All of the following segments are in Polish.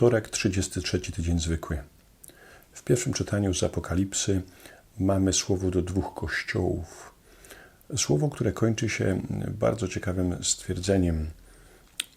Wtorek, 33 tydzień zwykły. W pierwszym czytaniu z Apokalipsy mamy słowo do dwóch kościołów. Słowo, które kończy się bardzo ciekawym stwierdzeniem.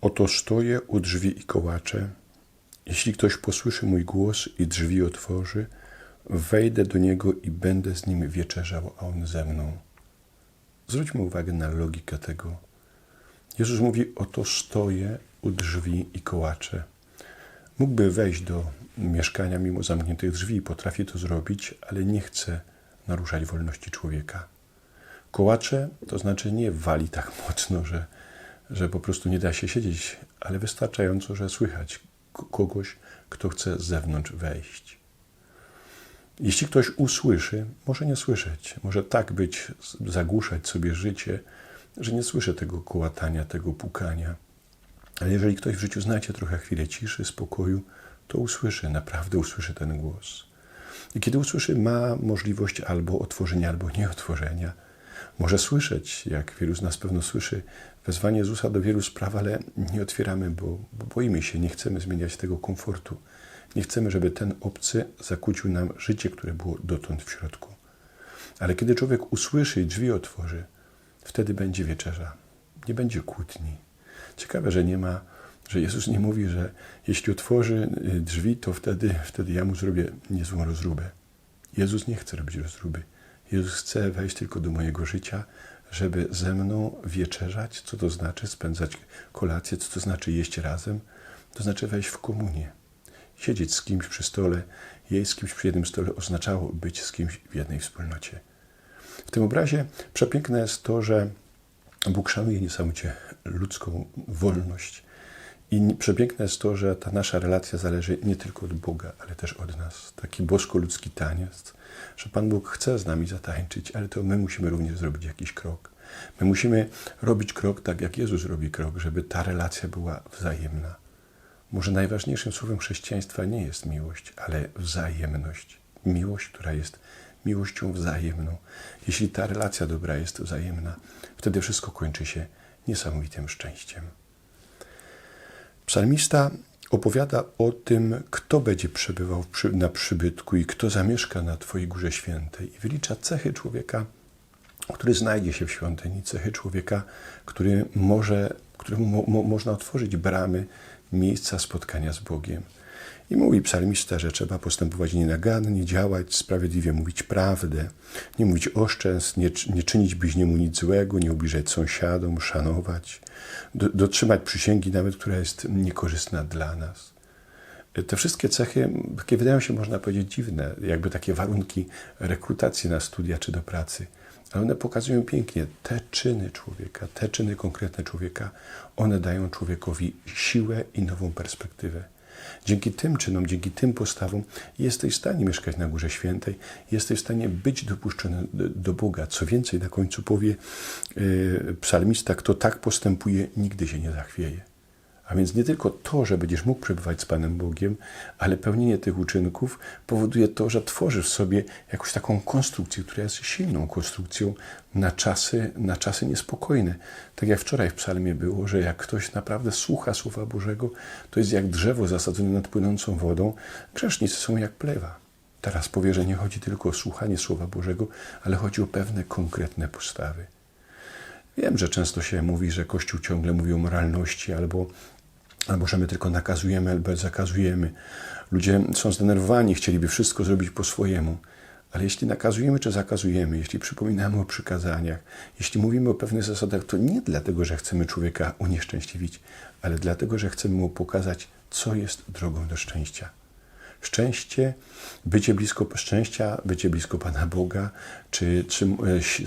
Oto stoję u drzwi i kołaczę. Jeśli ktoś posłyszy mój głos i drzwi otworzy, wejdę do niego i będę z nim wieczerzał, a on ze mną. Zwróćmy uwagę na logikę tego. Jezus mówi: Oto stoję u drzwi i kołaczę. Mógłby wejść do mieszkania mimo zamkniętych drzwi, potrafi to zrobić, ale nie chce naruszać wolności człowieka. Kołacze to znaczy nie wali tak mocno, że, że po prostu nie da się siedzieć, ale wystarczająco, że słychać kogoś, kto chce z zewnątrz wejść. Jeśli ktoś usłyszy, może nie słyszeć, może tak być, zagłuszać sobie życie, że nie słyszę tego kołatania, tego pukania. Ale jeżeli ktoś w życiu znajdzie trochę chwilę ciszy, spokoju, to usłyszy, naprawdę usłyszy ten głos. I kiedy usłyszy, ma możliwość albo otworzenia, albo nieotworzenia. Może słyszeć, jak wielu z nas pewno słyszy, wezwanie Jezusa do wielu spraw, ale nie otwieramy, bo, bo boimy się, nie chcemy zmieniać tego komfortu. Nie chcemy, żeby ten obcy zakłócił nam życie, które było dotąd w środku. Ale kiedy człowiek usłyszy i drzwi otworzy, wtedy będzie wieczerza. Nie będzie kłótni. Ciekawe, że nie ma, że Jezus nie mówi, że jeśli otworzy drzwi, to wtedy, wtedy ja mu zrobię niezłą rozróbę. Jezus nie chce robić rozróby. Jezus chce wejść tylko do mojego życia, żeby ze mną wieczerzać. Co to znaczy spędzać kolację? Co to znaczy jeść razem? To znaczy wejść w komunię. Siedzieć z kimś przy stole, jeść z kimś przy jednym stole oznaczało być z kimś w jednej wspólnocie. W tym obrazie przepiękne jest to, że Bóg szanuje niesamowicie ludzką wolność. I przepiękne jest to, że ta nasza relacja zależy nie tylko od Boga, ale też od nas. Taki bosko-ludzki taniec, że Pan Bóg chce z nami zatańczyć, ale to my musimy również zrobić jakiś krok. My musimy robić krok tak, jak Jezus robi krok, żeby ta relacja była wzajemna. Może najważniejszym słowem chrześcijaństwa nie jest miłość, ale wzajemność. Miłość, która jest miłością wzajemną. Jeśli ta relacja dobra jest wzajemna, wtedy wszystko kończy się niesamowitym szczęściem. Psalmista opowiada o tym, kto będzie przebywał na przybytku i kto zamieszka na Twojej górze świętej. I wylicza cechy człowieka, który znajdzie się w świątyni, cechy człowieka, który może, któremu mo, mo, można otworzyć bramy miejsca spotkania z Bogiem. I mówi psalmista, że trzeba postępować nienagannie, działać sprawiedliwie, mówić prawdę, nie mówić oszczędz, nie, nie czynić bliźniemu nic złego, nie ubliżać sąsiadom, szanować, do, dotrzymać przysięgi nawet, która jest niekorzystna dla nas. Te wszystkie cechy, takie wydają się, można powiedzieć, dziwne, jakby takie warunki rekrutacji na studia czy do pracy, ale one pokazują pięknie te czyny człowieka, te czyny konkretne człowieka, one dają człowiekowi siłę i nową perspektywę. Dzięki tym czynom, dzięki tym postawom jesteś w stanie mieszkać na Górze Świętej, jesteś w stanie być dopuszczony do Boga. Co więcej, na końcu powie yy, psalmista, kto tak postępuje, nigdy się nie zachwieje. A więc nie tylko to, że będziesz mógł przebywać z Panem Bogiem, ale pełnienie tych uczynków powoduje to, że tworzysz w sobie jakąś taką konstrukcję, która jest silną konstrukcją na czasy, na czasy niespokojne. Tak jak wczoraj w psalmie było, że jak ktoś naprawdę słucha Słowa Bożego, to jest jak drzewo zasadzone nad płynącą wodą. Grzesznicy są jak plewa. Teraz powie, że nie chodzi tylko o słuchanie Słowa Bożego, ale chodzi o pewne konkretne postawy. Wiem, że często się mówi, że Kościół ciągle mówi o moralności albo, albo że my tylko nakazujemy albo zakazujemy. Ludzie są zdenerwowani, chcieliby wszystko zrobić po swojemu. Ale jeśli nakazujemy czy zakazujemy, jeśli przypominamy o przykazaniach, jeśli mówimy o pewnych zasadach, to nie dlatego, że chcemy człowieka unieszczęśliwić, ale dlatego, że chcemy mu pokazać, co jest drogą do szczęścia. Szczęście, bycie blisko szczęścia, bycie blisko Pana Boga, czy, czy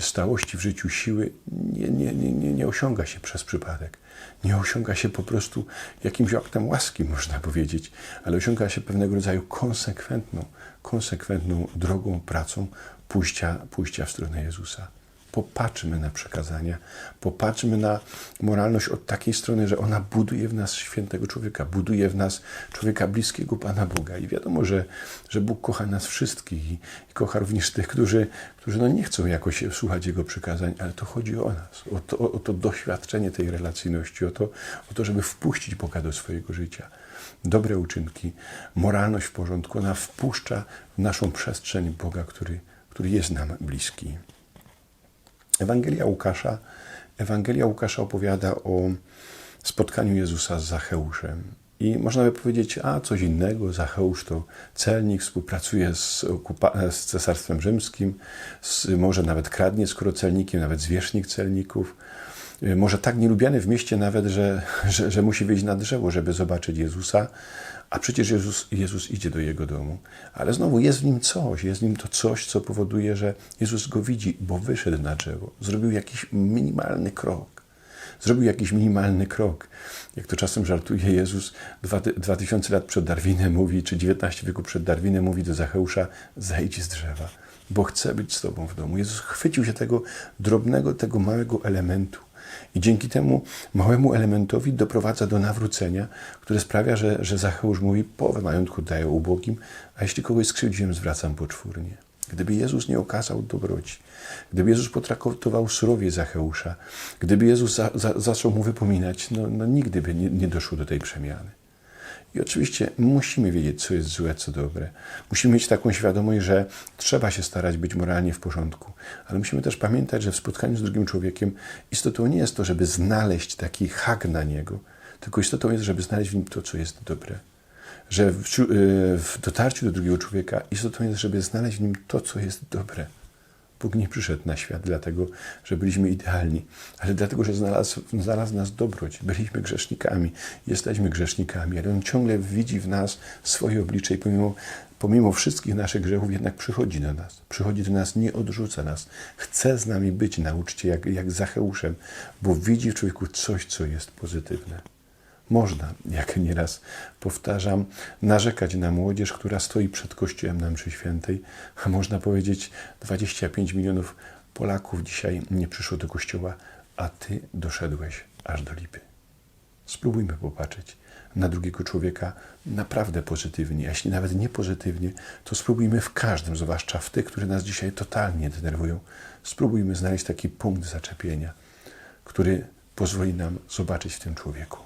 stałości w życiu siły nie, nie, nie, nie osiąga się przez przypadek. Nie osiąga się po prostu jakimś aktem łaski, można powiedzieć, ale osiąga się pewnego rodzaju konsekwentną, konsekwentną drogą, pracą pójścia, pójścia w stronę Jezusa. Popatrzmy na przekazania, popatrzmy na moralność od takiej strony, że ona buduje w nas świętego człowieka, buduje w nas człowieka bliskiego Pana Boga. I wiadomo, że, że Bóg kocha nas wszystkich i, i kocha również tych, którzy, którzy no nie chcą jakoś słuchać Jego przykazań, ale to chodzi o nas, o to, o to doświadczenie tej relacyjności, o to, o to, żeby wpuścić Boga do swojego życia dobre uczynki, moralność w porządku, ona wpuszcza w naszą przestrzeń Boga, który, który jest nam bliski. Ewangelia Łukasza, Ewangelia Łukasza opowiada o spotkaniu Jezusa z Zacheuszem. I można by powiedzieć, a coś innego, Zacheusz to celnik, współpracuje z, z cesarstwem rzymskim, z, może nawet kradnie, skoro celnikiem, nawet zwierzchnik celników. Y, może tak nielubiany w mieście nawet, że, że, że musi wyjść na drzewo, żeby zobaczyć Jezusa, a przecież Jezus, Jezus idzie do jego domu. Ale znowu jest w nim coś, jest w nim to coś, co powoduje, że Jezus go widzi, bo wyszedł na drzewo, zrobił jakiś minimalny krok. Zrobił jakiś minimalny krok. Jak to czasem żartuje Jezus, dwa, dwa tysiące lat przed Darwinem mówi, czy 19 wieku przed Darwinem mówi do Zacheusza, zejdź z drzewa, bo chcę być z Tobą w domu. Jezus chwycił się tego drobnego, tego małego elementu i dzięki temu małemu elementowi doprowadza do nawrócenia, które sprawia, że, że Zacheusz mówi, połowę majątku daję ubogim, a jeśli kogoś skrzywdziłem, zwracam poczwórnie. Gdyby Jezus nie okazał dobroci, gdyby Jezus potraktował surowie Zacheusza, gdyby Jezus za, za, zaczął mu wypominać, no, no nigdy by nie, nie doszło do tej przemiany. I oczywiście musimy wiedzieć, co jest złe, co dobre. Musimy mieć taką świadomość, że trzeba się starać być moralnie w porządku, ale musimy też pamiętać, że w spotkaniu z drugim człowiekiem istotą nie jest to, żeby znaleźć taki hak na niego, tylko istotą jest, żeby znaleźć w nim to, co jest dobre. Że w, w dotarciu do drugiego człowieka istotą jest, żeby znaleźć w nim to, co jest dobre. Bóg nie przyszedł na świat dlatego, że byliśmy idealni, ale dlatego, że znalazł, znalazł nas dobroć. Byliśmy grzesznikami, jesteśmy grzesznikami, ale On ciągle widzi w nas swoje oblicze i pomimo, pomimo wszystkich naszych grzechów jednak przychodzi do nas. Przychodzi do nas, nie odrzuca nas. Chce z nami być na uczcie, jak, jak Zacheuszem, bo widzi w człowieku coś, co jest pozytywne. Można, jak nieraz powtarzam, narzekać na młodzież, która stoi przed kościołem na mszy świętej, a można powiedzieć 25 milionów Polaków dzisiaj nie przyszło do kościoła, a ty doszedłeś aż do lipy. Spróbujmy popatrzeć na drugiego człowieka naprawdę pozytywnie, jeśli nawet nie pozytywnie, to spróbujmy w każdym, zwłaszcza w tych, które nas dzisiaj totalnie denerwują, spróbujmy znaleźć taki punkt zaczepienia, który pozwoli nam zobaczyć w tym człowieku